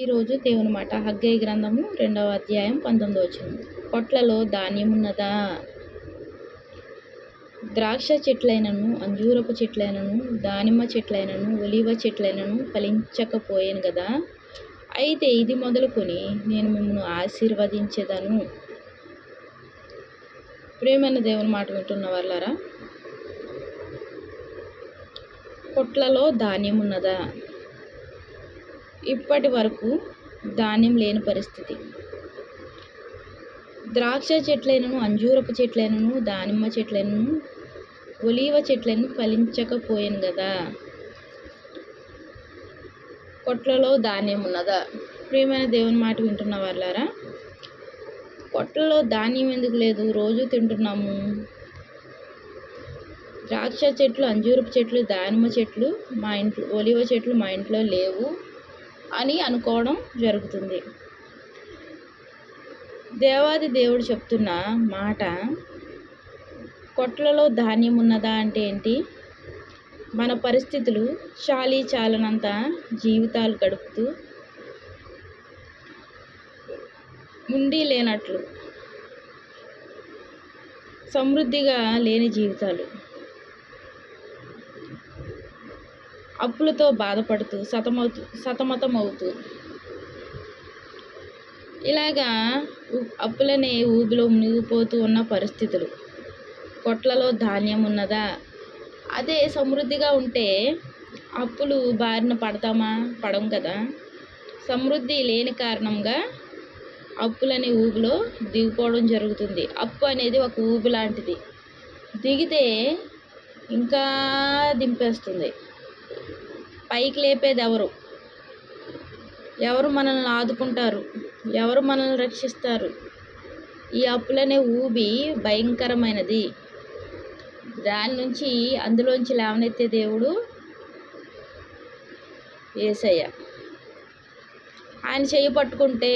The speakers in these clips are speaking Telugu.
ఈరోజు దేవుని మాట. హగ్గయ్య గ్రంథము రెండవ అధ్యాయం పంతొమ్మిది వచ్చింది కొట్లలో ధాన్యమున్నదా? ద్రాక్ష చెట్లైనను అంజూరపు చెట్లైనను దానిమ్మ చెట్లైనను ఒలివ చెట్లైనను ఫలించకపోయాను కదా అయితే ఇది మొదలుకొని నేను మిమ్మల్ని ఆశీర్వదించేదను. ప్రేమైన దేవుని మాట వింటున్న వాళ్ళారా కొట్లలో ధాన్యం ఉన్నదా ఇప్పటి వరకు ధాన్యం లేని పరిస్థితి. ద్రాక్ష చెట్లైనను అంజూరపు చెట్లైనను దానిమ్మ చెట్లైనను ఒలీవ చెట్లను ఫలించకపోయాను కదా కొట్లలో ధాన్యం ఉన్నదా? ప్రియమైన దేవుని మాట వింటున్న వాళ్ళారా కొట్లలో ధాన్యం ఎందుకు లేదు? రోజు తింటున్నాము. ద్రాక్ష చెట్లు అంజూరపు చెట్లు దానిమ్మ చెట్లు మా ఇంట్లో ఒలివ చెట్లు మా ఇంట్లో లేవు. అని అనుకోవడం జరుగుతుంది. దేవాది దేవుడు చెప్తున్న మాట కొట్లలో ధాన్యం ఉన్నదా అంటే ఏంటి? మన పరిస్థితులు చాలీ చాలనంత జీవితాలు గడుపుతూ ఉండి లేనట్లు సమృద్ధిగా లేని జీవితాలు. అప్పులతో బాధపడుతూ సతమవుతూ సతమతమవుతూ. ఇలాగా అప్పులనే ఊబిలో మునిగిపోతూ ఉన్న పరిస్థితులు. కొట్లలో ధాన్యం ఉన్నదా? అదే సమృద్ధిగా ఉంటే అప్పులు బారిన పడతామా? పడం కదా. సమృద్ధి లేని కారణంగా అప్పులనే ఊబిలో దిగిపోవడం జరుగుతుంది. అప్పు అనేది ఒక ఊబి లాంటిది. దిగితే ఇంకా దింపేస్తుంది. పైకి లేపేది ఎవరు? ఎవరు మనల్ని ఆదుకుంటారు? ఎవరు మనల్ని రక్షిస్తారు? ఈ అప్పులనే ఊబి భయంకరమైనది. దాని నుంచి అందులోంచి లేవనెత్తే దేవుడు ఏసయ్య. ఆయన చేయి పట్టుకుంటే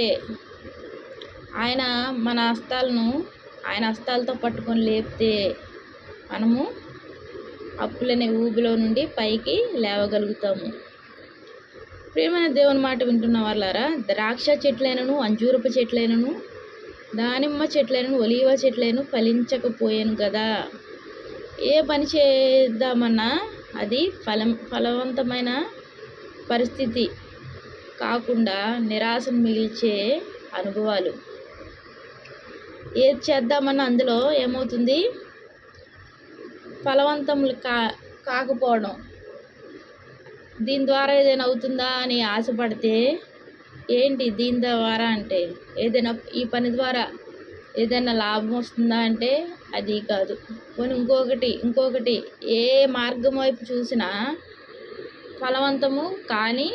ఆయన మన హస్తాలను ఆయన హస్తాలతో పట్టుకొని లేపితే మనము అప్పులనే ఊబిలో నుండి పైకి లేవగలుగుతాము. ప్రేమైన దేవుని మాట వింటున్న వాళ్ళారా ద్రాక్ష చెట్లైనను అంజూరపు చెట్లైనను దానిమ్మ చెట్లైనను ఒలీవ చెట్లైనను ఫలించకపోయాను కదా ఏ పని చేద్దామన్నా అది ఫలం ఫలవంతమైన పరిస్థితి కాకుండా నిరాశను మిగిల్చే అనుభవాలు. ఏది చేద్దామన్నా అందులో ఏమవుతుంది? ఫలవంతములు కా కాకపోవడం. దీని ద్వారా ఏదైనా అవుతుందా అని ఆశపడితే ఏంటి దీని ద్వారా అంటే? ఏదైనా ఈ పని ద్వారా ఏదైనా లాభం వస్తుందా అంటే అది కాదు. కొన్ని ఇంకొకటి ఇంకొకటి ఏ మార్గం వైపు చూసినా ఫలవంతము కానీ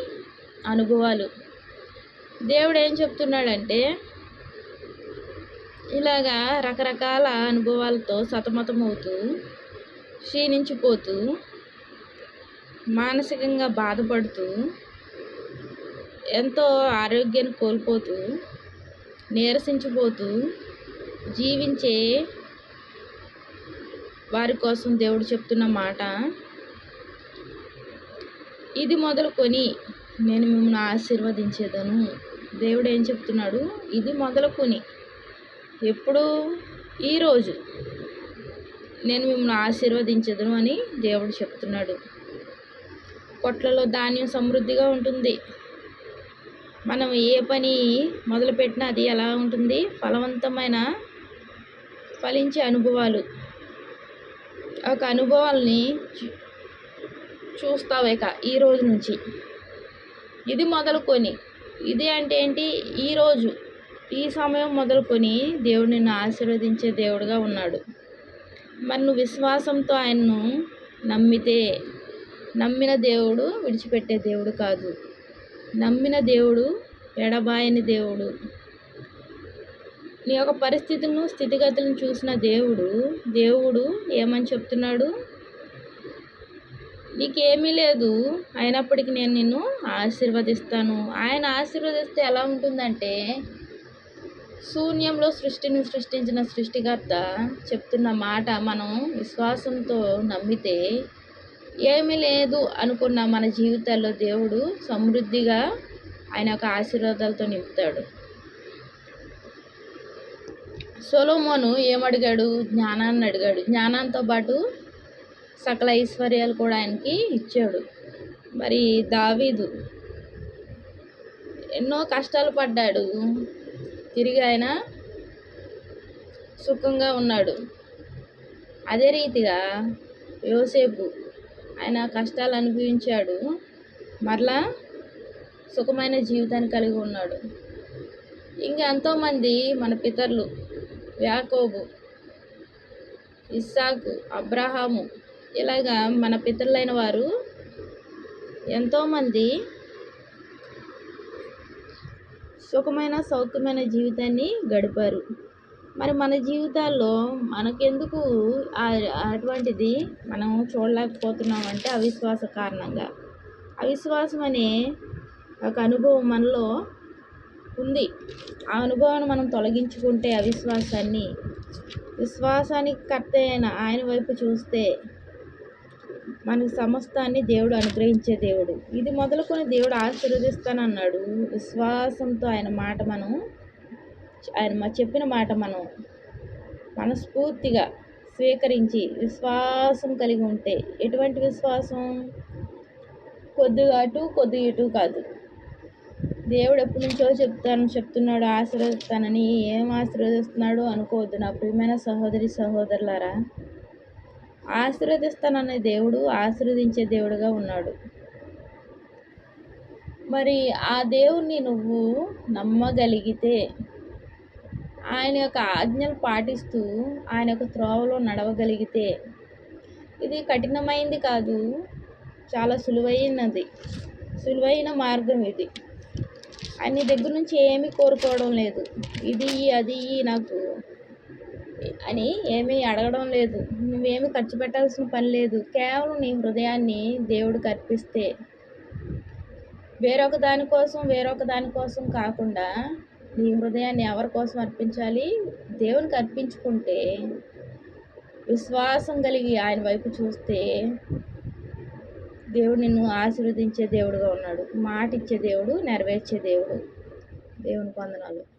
అనుభవాలు. దేవుడు ఏం చెప్తున్నాడంటే ఇలాగా రకరకాల అనుభవాలతో సతమతమవుతూ క్షీణించిపోతూ మానసికంగా బాధపడుతూ ఎంతో ఆరోగ్యాన్ని కోల్పోతూ నీరసించిపోతూ జీవించే వారి కోసం దేవుడు చెప్తున్న మాట. ఇది మొదలుకొని నేను మిమ్మల్ని ఆశీర్వదించేదను. దేవుడు ఏం చెప్తున్నాడు? ఇది మొదలుకొని. ఎప్పుడు ఈరోజు నేను మిమ్మల్ని ఆశీర్వదించదును అని దేవుడు చెప్తున్నాడు. కొట్లలో ధాన్యం సమృద్ధిగా ఉంటుంది. మనం ఏ పని మొదలుపెట్టినా అది ఎలా ఉంటుంది? ఫలవంతమైన ఫలించే అనుభవాలు. ఒక అనుభవాల్ని చూస్తావు ఇక ఈ రోజు నుంచి. ఇది మొదలుకొని ఇది అంటే ఏంటి? ఈరోజు ఈ సమయం మొదలుకొని దేవుడు నిన్ను ఆశీర్వదించే దేవుడుగా ఉన్నాడు. మరి నువ్వు విశ్వాసంతో ఆయన్ను నమ్మితే నమ్మిన దేవుడు విడిచిపెట్టే దేవుడు కాదు. నమ్మిన దేవుడు ఎడబాయని దేవుడు. నీ యొక్క పరిస్థితులను స్థితిగతులను చూసిన దేవుడు దేవుడు ఏమని చెప్తున్నాడు? నీకేమీ లేదు. అయినప్పటికీ నేను నిన్ను ఆశీర్వదిస్తాను. ఆయన ఆశీర్వదిస్తే ఎలా ఉంటుందంటే శూన్యంలో సృష్టిని సృష్టించిన సృష్టికర్త చెప్తున్న మాట మనం విశ్వాసంతో నమ్మితే ఏమీ లేదు అనుకున్న మన జీవితాల్లో దేవుడు సమృద్ధిగా ఆయన యొక్క ఆశీర్వాదాలతో నింపుతాడు. సొలోమోను ఏమడిగాడు? జ్ఞానాన్ని అడిగాడు. జ్ఞానంతో పాటు సకల ఐశ్వర్యాలు కూడా ఆయనకి ఇచ్చాడు. మరి దావీదు ఎన్నో కష్టాలు పడ్డాడు. తిరిగి ఆయన సుఖంగా ఉన్నాడు. అదే రీతిగా యోసేపు ఆయన కష్టాలు అనుభవించాడు. మరలా సుఖమైన జీవితాన్ని కలిగి ఉన్నాడు. ఇంకా ఎంతోమంది మన పితరులు యాకోబు ఇస్సాకు అబ్రహాము ఇలాగా మన పితరులైన వారు ఎంతోమంది సుఖమైన సౌఖ్యమైన జీవితాన్ని గడిపారు. మరి మన జీవితాల్లో మనకెందుకు అటువంటిది మనం చూడలేకపోతున్నామంటే అవిశ్వాస కారణంగా. అవిశ్వాసం అనే ఒక అనుభవం మనలో ఉంది. ఆ అనుభవాన్ని మనం తొలగించుకుంటే అవిశ్వాసాన్ని విశ్వాసానికి కర్త అయిన ఆయన వైపు చూస్తే మన సమస్తాన్ని దేవుడు అనుగ్రహించే దేవుడు. ఇది మొదలుకొని దేవుడు ఆశీర్వదిస్తానన్నాడు. విశ్వాసంతో ఆయన మాట మనం ఆయన చెప్పిన మాట మనం మనస్ఫూర్తిగా స్వీకరించి విశ్వాసం కలిగి ఉంటే ఎటువంటి విశ్వాసం? కొద్దిగా అటు కొద్ది ఇటు కాదు. దేవుడు ఎప్పటి నుంచో చెప్తాను చెప్తున్నాడు ఆశీర్వదిస్తానని. ఏం ఆశీర్వదిస్తున్నాడు అనుకోవద్దు నా ప్రియమైన సహోదరి సహోదరులారా. ఆశీర్వదిస్తాననే దేవుడు ఆశీర్వదించే దేవుడుగా ఉన్నాడు. మరి ఆ దేవుణ్ణి నువ్వు నమ్మగలిగితే ఆయన యొక్క ఆజ్ఞలు పాటిస్తూ ఆయన యొక్క త్రోవలో నడవగలిగితే ఇది కఠినమైంది కాదు చాలా సులువైనది. సులువైన మార్గం ఇది. ఆయన దగ్గర నుంచి ఏమీ కోరుకోవడం లేదు. ఇది అది నాకు అని ఏమీ అడగడం లేదు. నువ్వేమీ ఖర్చు పెట్టాల్సిన పని లేదు. కేవలం నీ హృదయాన్ని దేవుడికి అర్పిస్తే వేరొక దానికోసం వేరొక దానికోసం కాకుండా నీ హృదయాన్ని ఎవరి కోసం అర్పించాలి? దేవునికి అర్పించుకుంటే విశ్వాసం కలిగి ఆయన వైపు చూస్తే దేవుడు నిన్ను ఆశీర్వదించే దేవుడుగా ఉన్నాడు. మాట ఇచ్చే దేవుడు నెరవేర్చే దేవుడు. దేవుని వందనాలు.